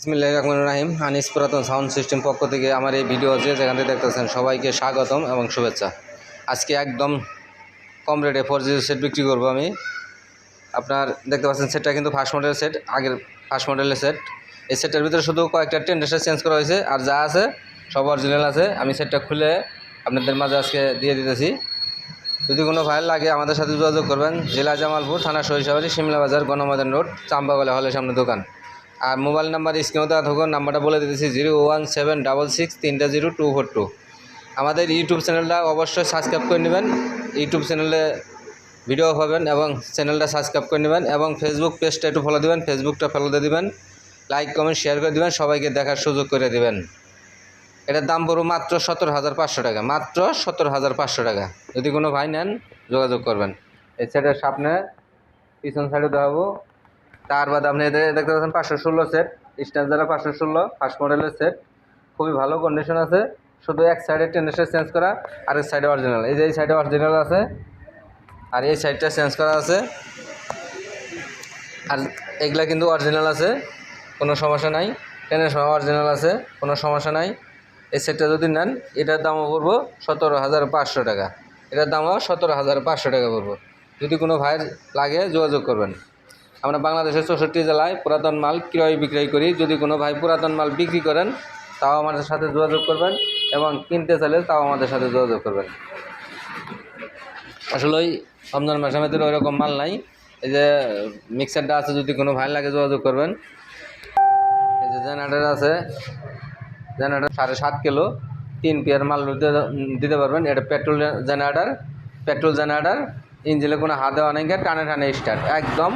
ইসমিল্লাহ রহমান রাহিম। আনিস পুরাতন sound system পক্ষ থেকে আমার এই ভিডিও আছে যেখান থেকে দেখতেছেন সবাইকে স্বাগতম এবং শুভেচ্ছা। আজকে একদম কম রেটে ফোর জি সেট বিক্রি করব আমি। আপনার দেখতে পাচ্ছেন সেটটা কিন্তু ফার্স্ট মডেলের সেট আগের ফার্স্ট মডেলের সেট এই সেটটার ভিতরে শুধু কয়েকটা টেন্ডার চেঞ্জ করা হয়েছে, আর যা আছে সব অরিজিনাল আছে। আমি সেটটা খুলে আপনাদের মাঝে আজকে দিয়ে দিতেছি। যদি কোনো ফাইল লাগে আমাদের সাথে যোগাযোগ করবেন। জেলা জামালপুর থানা সরিষাবাড়ি শিমলা বাজার গণমাদান রোড, চাম্বাগলা হলের সামনে দোকান। আর মোবাইল নাম্বার স্ক্রিনে দেওয়া থাকুন, নাম্বারটা বলে দিতেছি, zero one seven double six তিনটা জিরো টু ফোর টু। আমাদের ইউটিউব চ্যানেলটা অবশ্যই সাবস্ক্রাইব করে নেবেন, ইউটিউব চ্যানেলে ভিডিও পাবেন এবং চ্যানেলটা সাবস্ক্রাইব করে নেবেন এবং ফেসবুক পেজটা একটু ফলো দেবেন ফেসবুকটা ফলো দিয়ে দেবেন লাইক কমেন্ট শেয়ার করে দেবেন, সবাইকে দেখার সুযোগ করে দেবেন। এটার দাম পড়ব মাত্র সতেরো হাজার পাঁচশো টাকা, মাত্র সতেরো হাজার পাঁচশো টাকা। যদি কোনো ভাই নেন, যোগাযোগ করবেন। সেটের সামনে পিছন সাইডে দেখাবো। তার বাদে আপনি দেখতে পাচ্ছেন পাঁচশো ষোলো সেট স্ট্যান্ডার্ডের পাঁচশো ষোলো, ফার্স্ট মডেলের সেট খুবই ভালো কন্ডিশন আছে। শুধু এক সাইডে টেন্ডেসটা চেঞ্জ করা আর এক সাইডে অরিজিনাল এই যে এই সাইডে অরিজিনাল আছে, আর এই সাইডটা চেঞ্জ করা আছে। আর এগুলা কিন্তু অরিজিনাল আছে, কোনো সমস্যা নাই। টেনের সময় অরিজিনাল আছে, কোনো সমস্যা নাই। এই সেটটা যদি নেন, এটার দামও পড়ব সতেরো হাজার পাঁচশো টাকা। এটার দামও সতেরো হাজার পাঁচশো টাকা পড়ব। যদি কোনো ভাইয়ের লাগে, যোগাযোগ করবেন। আমরা বাংলাদেশের চৌষট্টি জেলায় পুরাতন মাল ক্রয় বিক্রয় করি। যদি কোনো ভাই পুরাতন মাল বিক্রি করেন, তাও আমাদের সাথে যোগাযোগ করবেন এবং কিনতে চাইলে তাও আমাদের সাথে যোগাযোগ করবেন। আসলে ওই রমজান মাসের মধ্যে ওই রকম মাল নাই। এই যে মিক্সারটা আছে, যদি কোনো ভাই লাগে যোগাযোগ করবেন। এই যে জেনারেটার আছে, জেনারেটার সাড়ে সাত কিলো, তিন পেয়ার মাল দিতে পারবেন। এটা পেট্রোল জেনারেটার পেট্রোল জেনারেটার ইঞ্জিনে কোনো হাত দেওয়া নেই টানে টানে স্টার্ট একদম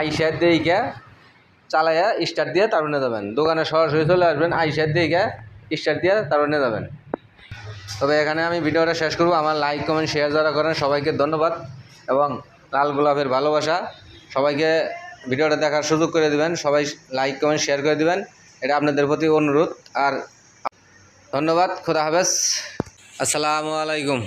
আইসার গিয়ে চালাইয়া স্টার্ট দিয়ে নিয়ে যাবেন। দোকানে সরাসরি চলে আসবেন আইসার গিয়ে স্টার্ট দিয়ে নিয়ে যাবেন। তবে এখানে আমি ভিডিওটা শেষ করব। আমার লাইক কমেন্ট শেয়ার যারা করেন, সবাইকে ধন্যবাদ এবং লাল গোলাপের ভালোবাসা। সবাইকে ভিডিওটা দেখার সুযোগ করে দিবেন। সবাই লাইক কমেন্ট শেয়ার করে দিবেন। এটা আপনাদের প্রতি অনুরোধ। আর ধন্যবাদ। খোদা হাফেজ। আসসালামু আলাইকুম।